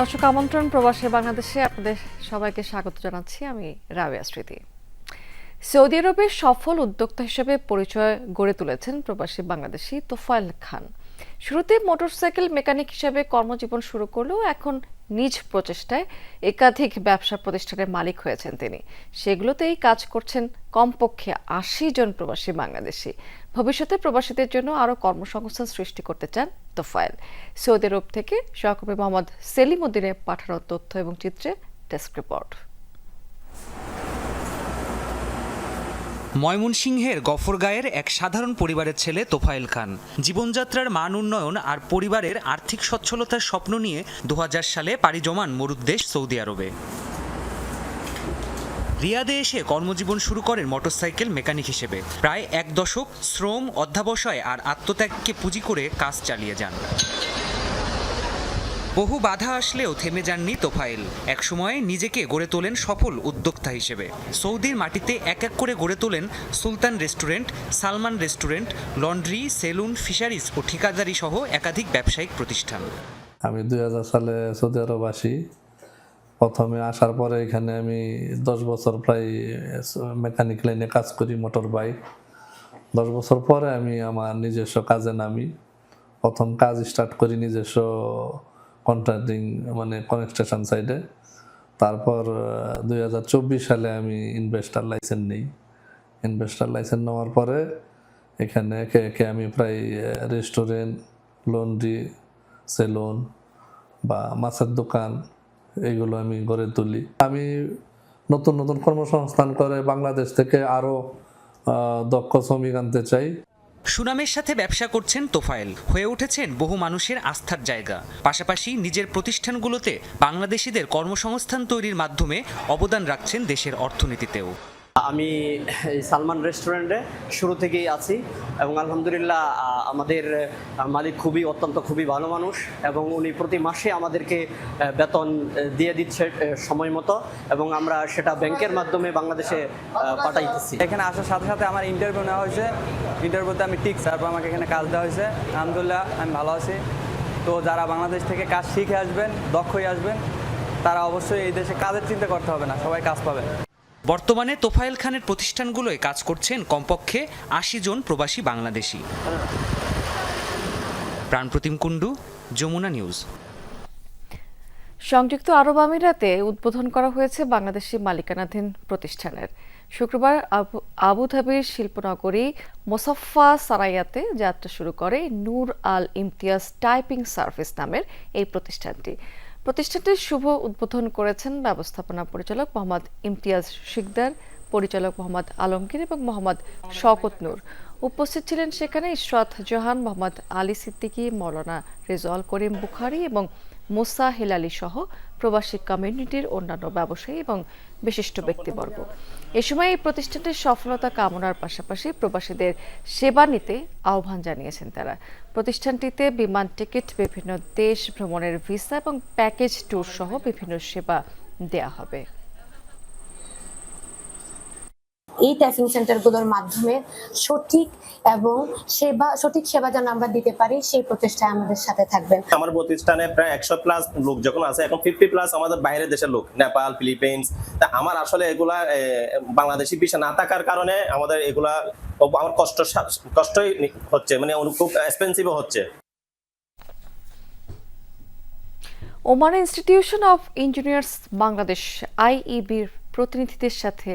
দর্শক আমন্ত্রণ প্রবাসী বাংলাদেশে আপনাদের সবাইকে স্বাগত জানাচ্ছি আমি রাবিয়া স্মৃতি। সৌদি আরবের সফল উদ্যোক্তা হিসেবে পরিচয় গড়ে তুলেছেন প্রবাসী বাংলাদেশি তোফায়েল খান। শুরুতে মোটরসাইকেল মেকানিক হিসেবে কর্মজীবন শুরু করলেও এখন নিজ প্রচেষ্টায় একাধিক ব্যবসা প্রতিষ্ঠানের মালিক হয়েছেন তিনি। সেগুলোতেই কাজ করছেন কমপক্ষে আশি জন প্রবাসী বাংলাদেশি। ভবিষ্যতে প্রবাসীদের জন্য আরও কর্মসংস্থান সৃষ্টি করতে চান তোফায়েল। সৌদি আরব থেকে সহকর্মী মোহাম্মদ সেলিম উদ্দিনের পাঠানো তথ্য এবং চিত্রে ডেস্ক রিপোর্ট। ময়মনসিংহের গফরগাঁয়ের এক সাধারণ পরিবারের ছেলে তোফায়েল খান। জীবনযাত্রার মান উন্নয়ন আর পরিবারের আর্থিক সচ্ছলতার স্বপ্ন নিয়ে দু হাজার সালে পাড়ি জমান মরুদ্দেশ সৌদি আরবে। রিয়াদে এসে কর্মজীবন শুরু করেন মোটরসাইকেল মেকানিক হিসেবে। প্রায় এক দশক শ্রম, অধ্যাবসায় আর আত্মত্যাগকে পুঁজি করে কাজ চালিয়ে যান। বহু বাধা আসলেও থেমে যাননি তোফায়েল। একসময় নিজেকে গড়ে তোলেন সফল উদ্যোক্তা হিসেবে। সৌদির মাটিতে এক এক করে গড়ে তোলেন Sultan restaurant, Salman restaurant, laundry, saloon, fisheries ও ঠিকাদারি সহ একাধিক ব্যবসায়িক প্রতিষ্ঠান। আমি দুই হাজার সালে সৌদি আরব আসি। প্রথমে আসার পরে এখানে আমি দশ বছর প্রায় মেকানিক লাইনে কাজ করি মোটর বাইক দশ বছর পরে আমি আমার নিজস্ব কাজে নামি। প্রথম কাজ স্টার্ট করি নিজস্ব কন্ট্রাক্টিং মানে কনস্ট্রাকশন সাইডে তারপর দুই হাজার চব্বিশ সালে আমি ইনভেস্টার লাইসেন্স নিই। ইনভেস্টার লাইসেন্স নেওয়ার পরে এখানে একে একে আমি প্রায় রেস্টুরেন্ট লন্ড্রি সেলুন বা মাছের দোকান এইগুলো আমি গড়ে তুলি। আমি নতুন নতুন কর্মসংস্থান করে বাংলাদেশ থেকে আরও দক্ষ শ্রমিক আনতে চাই। সুনামের সাথে ব্যবসা করছেন তোফায়েল। হয়ে উঠেছেন বহু মানুষের আস্থার জায়গা। পাশাপাশি নিজের প্রতিষ্ঠানগুলোতে বাংলাদেশিদের কর্মসংস্থান তৈরির মাধ্যমে অবদান রাখছেন দেশের অর্থনীতিতেও। আমি সালমান রেস্টুরেন্টে শুরু থেকেই আছি এবং আলহামদুলিল্লাহ আমাদের মালিক খুবই, অত্যন্ত খুবই ভালো মানুষ এবং উনি প্রতি মাসে আমাদেরকে বেতন দিয়ে দিচ্ছে সময় মতো এবং আমরা সেটা ব্যাংকের মাধ্যমে বাংলাদেশে পাঠাইতেছি। এখানে আসার সাথে সাথে আমার ইন্টারভিউ নেওয়া হয়েছে। ইন্টারভিউতে আমি টিক তারপর আমাকে এখানে কাজ দেওয়া হয়েছে। আলহামদুলিল্লাহ, আমি ভালো আছি। তো যারা বাংলাদেশ থেকে কাজ শিখে আসবেন, দক্ষ হয়ে আসবেন, তারা অবশ্যই এই দেশে কাজের চিন্তা করতে হবে না, সবাই কাজ পাবে বর্তমানে তোফায়েল খানের প্রতিষ্ঠানগুলোয় কাজ করছেন কমপক্ষে আশি জন প্রবাসী বাংলাদেশি। প্রাণপ্রতিম কুণ্ডু, যমুনা নিউজ। সংযুক্ত আরব আমিরাতে উদ্বোধন করা হয়েছে বাংলাদেশি মালিকানাধীন প্রতিষ্ঠানের। শুক্রবার আবু- আবুধাবির শিল্পনগরী মোসাফফা সারাইয়াতে যাত্রা শুরু করে নূর আল ইমতিয়াজ টাইপিং সার্ভিস নামের এই প্রতিষ্ঠানটি। প্রতিষ্ঠানটির শুভ উদ্বোধন করেছেন ব্যবস্থাপনা পরিচালক মোহাম্মদ ইমতিয়াজ শিকদার, পরিচালক মোহাম্মদ আলমগীর এবং মোহাম্মদ শওকত নূর। উপস্থিত ছিলেন সেখানে ইশরাত জাহান, মোহাম্মদ আলী সিদ্দিকী, মৌলানা রেজাউল করিম বুখারি এবং মুসা হেলালি সহ প্রবাসী কমিউনিটির অন্যান্য ব্যবসায়ী এবং বিশিষ্ট ব্যক্তিবর্গ। এ সময় এই প্রতিষ্ঠানটির সফলতা কামনার পাশাপাশি প্রবাসীদের সেবা নিতে আহ্বান জানিয়েছেন তারা। প্রতিষ্ঠানটিতে বিমান টিকিট, বিভিন্ন দেশ ভ্রমণের ভিসা এবং প্যাকেজ ট্যুর সহ বিভিন্ন সেবা দেয়া হবে। এই টাইপিং সেন্টারগুলোর মাধ্যমে সঠিক এবং সেবা সঠিক সেবা যেন আমরা দিতে পারি সেই প্রচেষ্টায় আমাদের সাথে থাকবেন। আমার প্রতিষ্ঠানে প্রায় একশো প্লাস লোক যখন আছে এখন ফিফটি প্লাস আমাদের বাইরের দেশের লোক নেপাল ফিলিপিন্স। তা আমার আসলে এগুলা বাংলাদেশি পেশা না থাকার কারণে আমাদের এগুলা আমার কষ্ট কষ্টই হচ্ছে মানে খুব এক্সপেন্সিভও হচ্ছে। Oman institution of engineers Bangladesh আইইবির প্রতিনিধিদের সাথে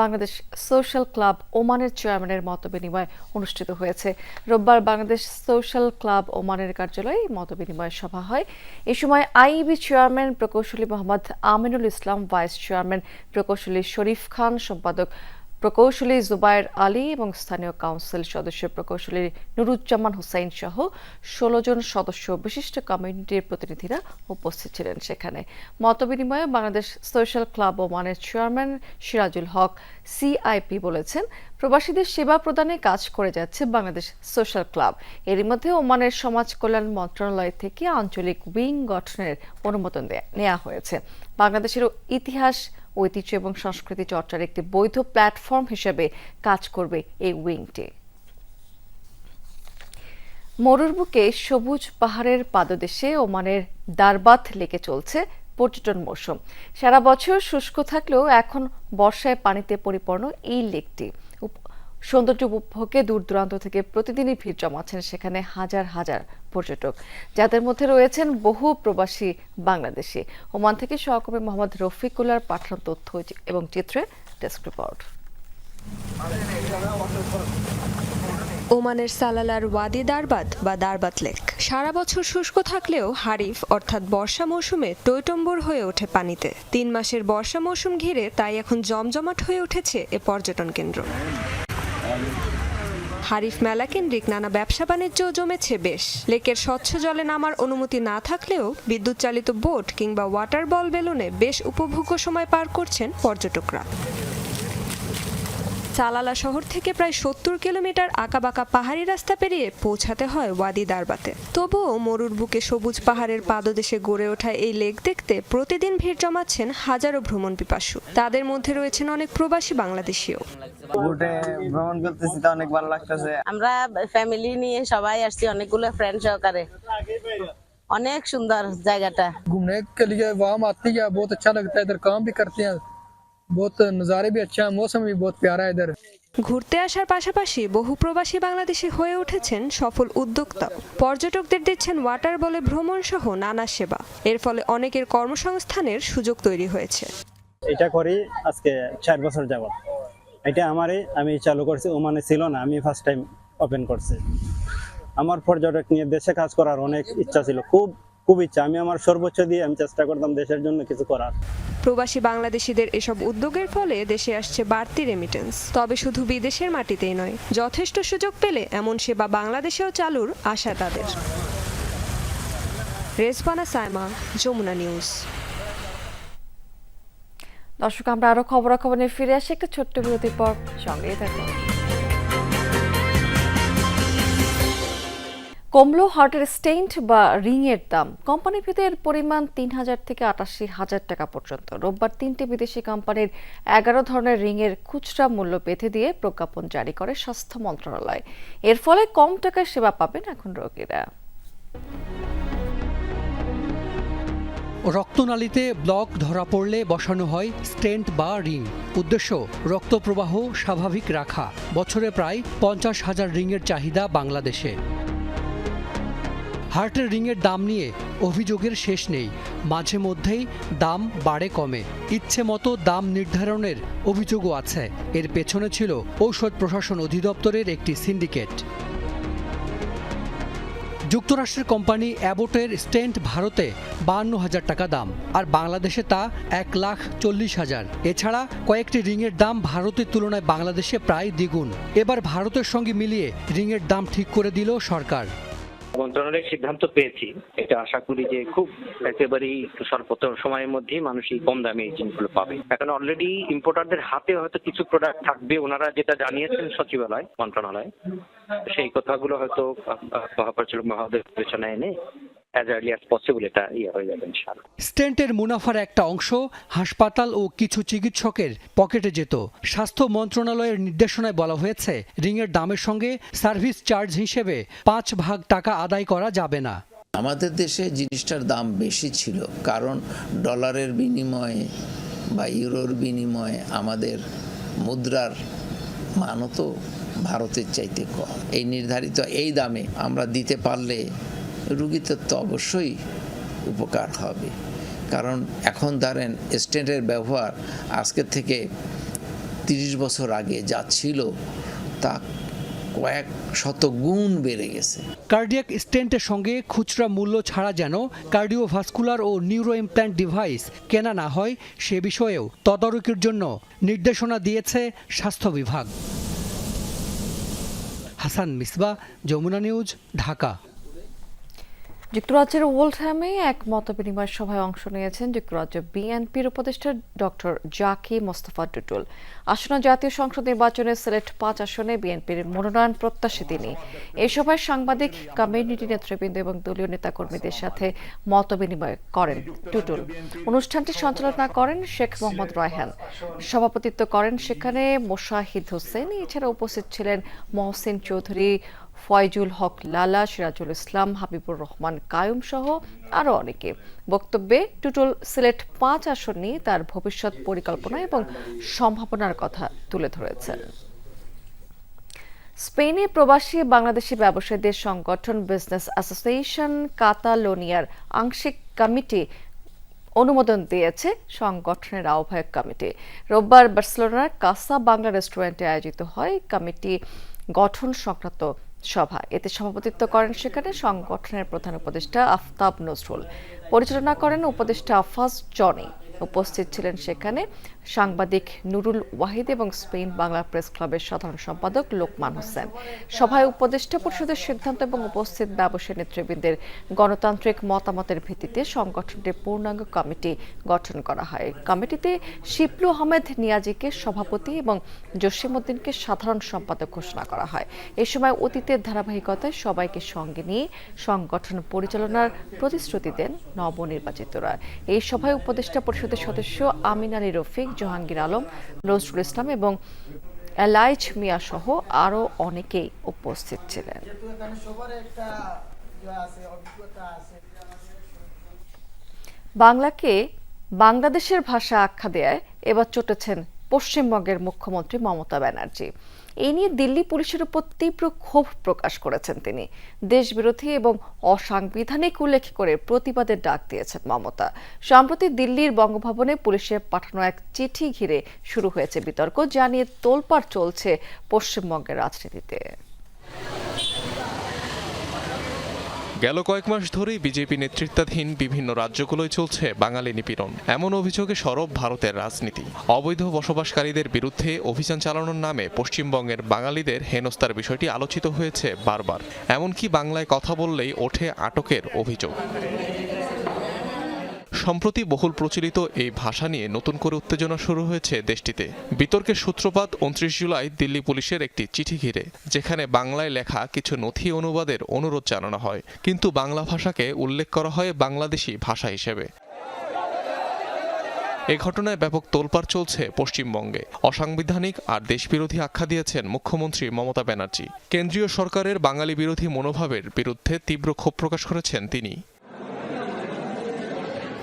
বাংলাদেশ সোশ্যাল ক্লাব ওমানের চেয়ারম্যানের মতবিনিময় অনুষ্ঠিত হয়েছে। রোববার বাংলাদেশ সোশ্যাল ক্লাব ওমানের কার্যালয়ে মত বিনিময় সভা হয়। এ সময় আইইবি চেয়ারম্যান প্রকৌশলী মোহাম্মদ আমিনুল ইসলাম, ভাইস চেয়ারম্যান প্রকৌশলী শরীফ খান, সম্পাদক প্রকৌশলী জুবায়ের আলী এবং স্থানীয় কাউন্সিল সদস্য প্রকৌশলী নুরুজ্জামান হুসাইন সহ ষোলো জন সদস্য বিশিষ্ট কমিউনিটির প্রতিনিধিরা উপস্থিত ছিলেন সেখানে। মতবিনিময়ে বাংলাদেশ সোশ্যাল ক্লাব ওমানের chairman Sirajul Haque C I P বলেছেন, প্রবাসীদের সেবা প্রদানে কাজ করে যাচ্ছে বাংলাদেশ সোশ্যাল ক্লাব। এরই মধ্যে ওমানের সমাজ কল্যাণ মন্ত্রণালয় থেকে আঞ্চলিক উইং গঠনের অনুমোদন নেওয়া হয়েছে। বাংলাদেশের ইতিহাস ঐতিহ্য এবং সংস্কৃতি চর্চার একটি বৈধ প্ল্যাটফর্ম হিসেবে কাজ করবে এই উইংটি। মরুর বুকে সবুজ পাহাড়ের পাদদেশে ওমানের দারবাত লেকে চলছে পর্যটন মৌসুম সারা বছর শুষ্ক থাকলেও এখন বর্ষায় পানিতে পরিপূর্ণ এই লেকটি। সৌন্দর্য উপভোগে দূর দূরান্ত থেকে প্রতিদিনই ভিড় জমাচ্ছেন সেখানে হাজার হাজার পর্যটক। যাদের মধ্যে রয়েছেন বহু প্রবাসী বাংলাদেশি। ওমান থেকে সহকর্মী মোহাম্মদ রফিকুল্লার পাঠানো তথ্য এবং চিত্রে ডেস্ক রিপোর্ট। ওমানের সালালার ওয়াদি দারবাত বা দারবাত লেক। সারা বছর শুষ্ক থাকলেও হারিফ অর্থাৎ বর্ষা মৌসুমে টইটম্বুর হয়ে ওঠে পানিতে। তিন মাসের বর্ষা মৌসুম ঘিরে তাই এখন জমজমাট হয়ে উঠেছে এ পর্যটন কেন্দ্র। হারিফ মেলা কেন্দ্রিক নানা ব্যবসা বাণিজ্য জমেছে বেশ। লেকের স্বচ্ছ জলে নামার অনুমতি না থাকলেও বিদ্যুৎ চালিত বোট কিংবা ওয়াটার বল বেলুনে বেশ উপভোগ্য সময় পার করছেন পর্যটকরা। সালালা শহর থেকে প্রায় সত্তর কিলোমিটার আঁকাবাঁকা পাহাড়ি রাস্তা পেরিয়ে পৌঁছাতে হয় ওয়াদি দারবাতে তবুও মরুর বুকে সবুজ পাহাড়ের পাদদেশে গড়ে ওঠা এই লেক দেখতে প্রতিদিন ভিড় জমাচ্ছেন হাজারো ভ্রমণ পিপাসু তাদের মধ্যে রয়েছেন অনেক প্রবাসী বাংলাদেশীও বোটে ভ্রমণ করতেছি তো অনেক ভালো লাগতেছে আমরা ফ্যামিলি নিয়ে সবাই আসছি অনেকগুলো ফ্রেন্ড সহকারে অনেক সুন্দর জায়গাটা घूमने के लिए वहाँ हम आते हैं बहुत अच्छा लगता है इधर काम भी करते हैं बहुत नज़ारे भी अच्छा है मौसम भी बहुत प्यारा है इधर ঘুরতে আসার পাশাপাশি বহু প্রবাসী বাংলাদেশি হয়ে উঠেছেন সফল উদ্যোক্তা পর্যটকদের দিচ্ছেন ওয়াটার বলে ভ্রমণ সহ নানা সেবা এর ফলে অনেকের কর্মসংস্থানের সুযোগ তৈরি হয়েছে এটা করি আজকে চার বছর যাবত এটা আমারই আমি চালু করছি ওমানে ছিল না আমি ফার্স্ট টাইম ওপেন করছি আমার পর্যটক নিয়ে দেশে কাজ করার অনেক ইচ্ছা ছিল খুব খুব ইচ্ছা আমি আমার সর্বোচ্চ দিয়ে আমি চেষ্টা করতাম দেশের জন্য কিছু করার প্রবাসী বাংলাদেশিদের এসব উদ্যোগের ফলে দেশে আসছে বাড়তি রেমিটেন্স তবে শুধু বিদেশের মাটিতেই নয়, যথেষ্ট সুযোগ পেলে এমন সেবা বাংলাদেশেও চালুর আশা তাদের। রেজবানা সাইমা, যমুনা নিউজ। দর্শক, আমরা আরও খবরাখবর নিয়ে ফিরে আসি। একটা ছোট্ট বিরতির পর সঙ্গেই থাকুন। কমলো হার্টের স্টেন্ট বা রিং এর দাম। কোম্পানি ভেদে এর পরিমাণ তিন হাজার থেকে আটাশি হাজার টাকা পর্যন্ত। রোববার তিনটি বিদেশি কোম্পানির এগারো ধরনের রিং এর খুচরা মূল্য বেঁধে দিয়ে প্রজ্ঞাপন জারি করে স্বাস্থ্য মন্ত্রণালয়। এর ফলে কম টাকায় সেবা পাবেন এখন রোগীরা। রক্তনালীতে ব্লক ধরা পড়লে বসানো হয় স্টেন্ট বা রিং। উদ্দেশ্য, রক্তপ্রবাহ স্বাভাবিক রাখা। বছরে প্রায় পঞ্চাশ হাজার রিংয়ের চাহিদা বাংলাদেশে। হার্টের রিংয়ের দাম নিয়ে অভিযোগের শেষ নেই। মাঝে মধ্যেই দাম বাড়ে কমে। ইচ্ছে মতো দাম নির্ধারণের অভিযোগও আছে। এর পেছনে ছিল ঔষধ প্রশাসন অধিদপ্তরের একটি সিন্ডিকেট। যুক্তরাষ্ট্রের কোম্পানি অ্যাবোটের স্টেন্ট ভারতে বান্ন হাজার টাকা দাম, আর বাংলাদেশে তা এক লাখ চল্লিশ হাজার। এছাড়া কয়েকটি রিংয়ের দাম ভারতের তুলনায় বাংলাদেশে প্রায় দ্বিগুণ। এবার ভারতের সঙ্গে মিলিয়ে রিংয়ের দাম ঠিক করে দিল সরকার। মন্ত্রণালয়ের সিদ্ধান্ত পেয়েছি। এটা আশা করি যে খুব একেবারেই স্বল্পত সময়ের মধ্যেই মানুষ এই কম দামে এই জিনিসগুলো পাবে। এখন অলরেডি ইম্পোর্টারদের হাতে হয়তো কিছু প্রোডাক্ট থাকবে, ওনারা যেটা জানিয়েছেন সচিবালয়, মন্ত্রণালয়। সেই কথাগুলো হয়তো মহাপরিচালক মহোদয় বিবেচনায় এনে অ্যাজ আর্লি অ্যাজ পসিবল এটা ইয়ে হয়ে যাবে ইনশাআল্লাহ। স্টেন্টের মুনাফার একটা অংশ হাসপাতাল ও কিছু চিকিৎসকের পকেটে যেত। স্বাস্থ্য মন্ত্রণালয়ের নির্দেশনায় বলা হয়েছে রিংয়ের দামের সঙ্গে সার্ভিস চার্জ হিসেবে পাঁচ ভাগ টাকা আদায় করা যাবে না। আমাদের দেশে জিনিসটার দাম বেশি ছিল কারণ ডলারের বিনিময়ে বা ইউরোর বিনিময়ে আমাদের মুদ্রার মানও তো ভারতের চাইতে কম। এই নির্ধারিত এই দামে আমরা দিতে পারলে রুগীদের তো অবশ্যই উপকার হবে। কারণ এখন ধরেন স্টেন্টের ব্যবহার আজকের থেকে তিরিশ বছর আগে যা ছিল, তা কয়েক শত গুণ বেড়ে গেছে। কার্ডিয়াক স্টেন্টের সঙ্গে খুচরা মূল্য ছাড়া যেন কার্ডিওভাস্কুলার ও নিউরো ইমপ্ল্যান্ট ডিভাইস কেনা না হয়, সে বিষয়েও তদারকির জন্য নির্দেশনা দিয়েছে স্বাস্থ্য বিভাগ। হাসান মিসবা, যমুনা নিউজ, ঢাকা। যুক্তরাজ্যের ওল্ডহ্যামে এক মতবিনিময় সভায় অংশ নিয়েছেন যুক্তরাজ্য বিএনপির উপদেষ্টা ডক্টর জাকি মোস্তফা টুটুল আসন্ন জাতীয় সংসদ নির্বাচনে সিলেট পাঁচ আসনে বিএনপির মনোনয়ন প্রত্যাশী তিনি। এই সভায় সাংবাদিক, কমিউনিটি নেতৃবৃন্দ এবং দলীয় নেতাকর্মীদের সাথে মতবিনিময় করেন টুটুল অনুষ্ঠানটি সঞ্চালনা করেন শেখ মোহাম্মদ রায়হান। সভাপতিত্ব করেন সেখানে মোশাহিদ হোসেন। এছাড়া উপস্থিত ছিলেন মহসিন চৌধুরী ফয়জুল হক লালা, সিরাজুল ইসলাম, হাবিবুর রহমান কায়ুম সহ আরও অনেকে। বক্তব্যে টুটুল সিলেট পাঁচ আসন নিয়ে তার ভবিষ্যৎ পরিকল্পনা এবং সম্ভাবনার কথা তুলে ধরেছেন। স্পেনে প্রবাসী বাংলাদেশি ব্যবসায়ীদের সংগঠন বিজনেস অ্যাসোসিয়েশন কাতালোনিয়ার আংশিক কমিটি অনুমোদন দিয়েছে সংগঠনের আহ্বায়ক কমিটি। রোববার বার্সেলোনার কাসা বাংলা রেস্টুরেন্টে আয়োজিত হয় কমিটি গঠন সংক্রান্ত সভা এতে সভাপতিত্ব করেন সেখানে সংগঠনের প্রধান উপদেষ্টা আফতাব নজরুল। পরিচালনা করেন উপদেষ্টা আফাজ জনি। উপস্থিত ছিলেন সেখানে সাংবাদিক নুরুল ওয়াহিদ এবং স্পেন বাংলা প্রেস ক্লাবের সাধারণ সম্পাদক লোকমান হোসেন। সভায় উপদেষ্টা পরিষদের সিদ্ধান্ত এবং উপস্থিত ব্যবসায়ী নেতৃবৃন্দের গণতান্ত্রিক মতামতের ভিত্তিতে সংগঠনটির পূর্ণাঙ্গ কমিটি গঠন করা হয়। কমিটিতে শিপলু আহমেদ নিয়াজিকে সভাপতি এবং জসিমউদ্দিনকে সাধারণ সম্পাদক ঘোষণা করা হয়। এ সময় অতীতের ধারাবাহিকতায় সবাইকে সঙ্গে নিয়ে সংগঠন পরিচালনার প্রতিশ্রুতি দেন নবনির্বাচিতরা। এই সভায় উপদেষ্টা পরিষদের সদস্য আমিন আলী রফিক জাহাঙ্গীর আলম, নজরুল ইসলাম এবং এলাইচ মিয়া সহ আরও অনেকেই উপস্থিত ছিলেন। বাংলাকে বাংলাদেশের ভাষা আখ্যা দেয় এবার চটেছেন পশ্চিমবঙ্গের মুখ্যমন্ত্রী মমতা ব্যানার্জি। এই নিয়ে দিল্লি পুলিশের উপর তীব্র ক্ষোভ প্রকাশ করেছেন তিনি। দেশবিরোধী এবং অসাংবিধানিক উল্লেখ করে প্রতিবাদের ডাক দিয়েছেন মমতা। সম্প্রতি দিল্লির বঙ্গভবনে পুলিশের পাঠানো এক চিঠি ঘিরে শুরু হয়েছে বিতর্ক, যা নিয়ে তোলপাড় চলছে পশ্চিমবঙ্গের রাজনীতিতে। গেল কয়েক মাস ধরেই বিজেপি নেতৃত্বাধীন বিভিন্ন রাজ্যগুলোয় চলছে বাঙালি নিপীড়ন। এমন অভিযোগে সরব ভারতের রাজনীতি। অবৈধ বসবাসকারীদের বিরুদ্ধে অভিযান চালানোর নামে পশ্চিমবঙ্গের বাঙালিদের হেনস্তার বিষয়টি আলোচিত হয়েছে বারবার। এমনকি বাংলায় কথা বললেই ওঠে আটকের অভিযোগ। সম্প্রতি বহুল প্রচলিত এই ভাষা নিয়ে নতুন করে উত্তেজনা শুরু হয়েছে দেশটিতে। বিতর্কের সূত্রপাত উনত্রিশ জুলাই দিল্লি পুলিশের একটি চিঠি ঘিরে, যেখানে বাংলায় লেখা কিছু নথি অনুবাদের অনুরোধ জানানো হয়। কিন্তু বাংলা ভাষাকে উল্লেখ করা হয় বাংলাদেশি ভাষা হিসেবে। এ ঘটনায় ব্যাপক তোলপাড় চলছে পশ্চিমবঙ্গে। অসাংবিধানিক আর দেশবিরোধী আখ্যা দিয়েছেন মুখ্যমন্ত্রী মমতা ব্যানার্জি। কেন্দ্রীয় সরকারের বাঙালি বিরোধী মনোভাবের বিরুদ্ধে তীব্র ক্ষোভ প্রকাশ করেছেন তিনি।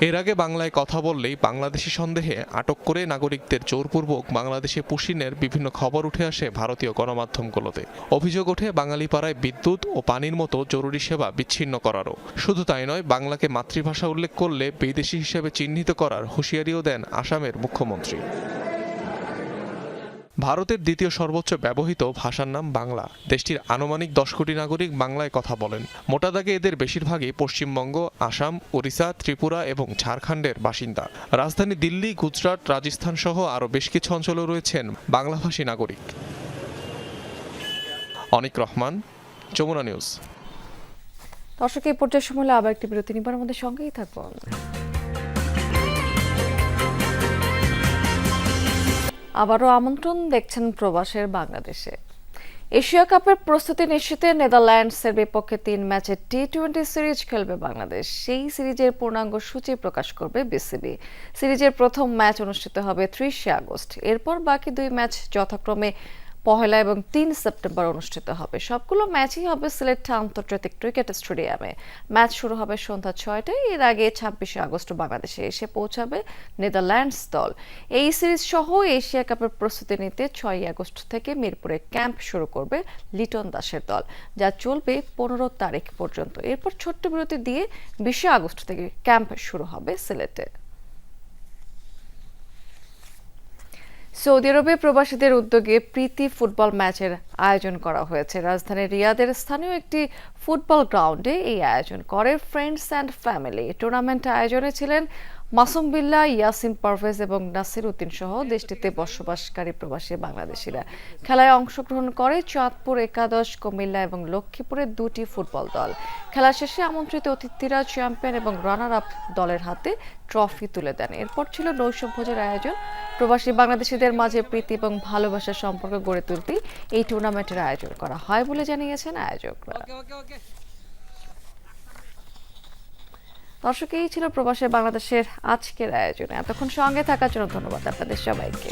এর আগে বাংলায় কথা বললেই বাংলাদেশি সন্দেহে আটক করে নাগরিকদের জোরপূর্বক বাংলাদেশে পুশিনের বিভিন্ন খবর উঠে আসে ভারতীয় গণমাধ্যমগুলোতে। অভিযোগ ওঠে বাঙালি পাড়ায় বিদ্যুৎ ও পানির মতো জরুরি সেবা বিচ্ছিন্ন করারও। শুধু তাই নয়, বাংলাকে মাতৃভাষা উল্লেখ করলে বিদেশি হিসেবে চিহ্নিত করার হুঁশিয়ারিও দেন আসামের মুখ্যমন্ত্রী। ভারতের দ্বিতীয় সর্বোচ্চ ব্যবহৃত ভাষার নাম বাংলা। দেশটির আনুমানিক দশ কোটি নাগরিক বাংলায় কথা বলেন। মোটা দাগে এদের বেশিরভাগই পশ্চিমবঙ্গ, আসাম, ওড়িশা, ত্রিপুরা এবং ঝাড়খণ্ডের বাসিন্দা। রাজধানী দিল্লি, গুজরাট, রাজস্থান সহ আরও বেশ কিছু অঞ্চলেও রয়েছেন বাংলাভাষী নাগরিক। অনিক রহমান, যমুনা নিউজ। দর্শক, এই পর্যায়ে সময় আবার একটি বিরতি নিবার আমাদের সঙ্গেই থাকুন। আবারও আমন্ত্রণ দেখছেন প্রবাসের বাংলাদেশে। এশিয়া কাপের প্রস্তুতি নিশ্চিতে নেদারল্যান্ডসের বিপক্ষে তিন ম্যাচের টি টোয়েন্টি সিরিজ খেলবে বাংলাদেশ। সেই সিরিজের পূর্ণাঙ্গ সূচি প্রকাশ করবে বিসিবি। সিরিজের প্রথম ম্যাচ অনুষ্ঠিত হবে ত্রিশে আগস্ট। এরপর বাকি দুই ম্যাচ যথাক্রমে পহেলা এবং তিন সেপ্টেম্বর অনুষ্ঠিত হবে। সবগুলো ম্যাচই হবে সিলেট আন্তর্জাতিক ক্রিকেট স্টেডিয়ামে। ম্যাচ শুরু হবে সন্ধ্যা ছয়টায়। এর আগে ছাব্বিশে আগস্ট বাংলাদেশে এসে পৌঁছাবে নেদারল্যান্ডস দল। এই সিরিজ সহ এশিয়া কাপের প্রস্তুতি নিতে ছয়ই আগস্ট থেকে মিরপুরে ক্যাম্প শুরু করবে লিটন দাসের দল, যা চলবে পনেরো তারিখ পর্যন্ত। এরপর ছোট্ট বিরতি দিয়ে বিশে আগস্ট থেকে ক্যাম্প শুরু হবে সিলেটে। সৌদি আরবে প্রবাসীদের উদ্যোগে প্রীতি ফুটবল ম্যাচের আয়োজন করা হয়েছে। রাজধানী রিয়াদের স্থানীয় একটি ফুটবল গ্রাউন্ডে এই আয়োজন করে। ফ্রেন্ডস অ্যান্ড ফ্যামিলি টুর্নামেন্ট আয়োজনে ছিলেন মাসুম বিল্লাহ ইয়াসিন পারভেজ এবং নাসির উদ্দিন সহ দেশটিতে বসবাসকারী প্রবাসী বাংলাদেশিরা খেলায় অংশগ্রহণ করে চাঁদপুর একাদশ, কুমিল্লা এবং লক্ষ্মীপুরের দুটি ফুটবল দল। খেলা শেষে আমন্ত্রিত অতিথিরা চ্যাম্পিয়ন এবং রানার আপ দলের হাতে ট্রফি তুলে দেন। এরপর ছিল নৈশভোজের আয়োজন। প্রবাসী বাংলাদেশিদের মাঝে প্রীতি এবং ভালোবাসার সম্পর্ক গড়ে তুলতে এই টুর্নামেন্টের আয়োজন করা হয় বলে জানিয়েছেন আয়োজকরা। দর্শক এই ছিল প্রবাসে বাংলাদেশের আজকের আয়োজনে। এতক্ষণ সঙ্গে থাকার জন্য ধন্যবাদ আপনাদের সবাইকে।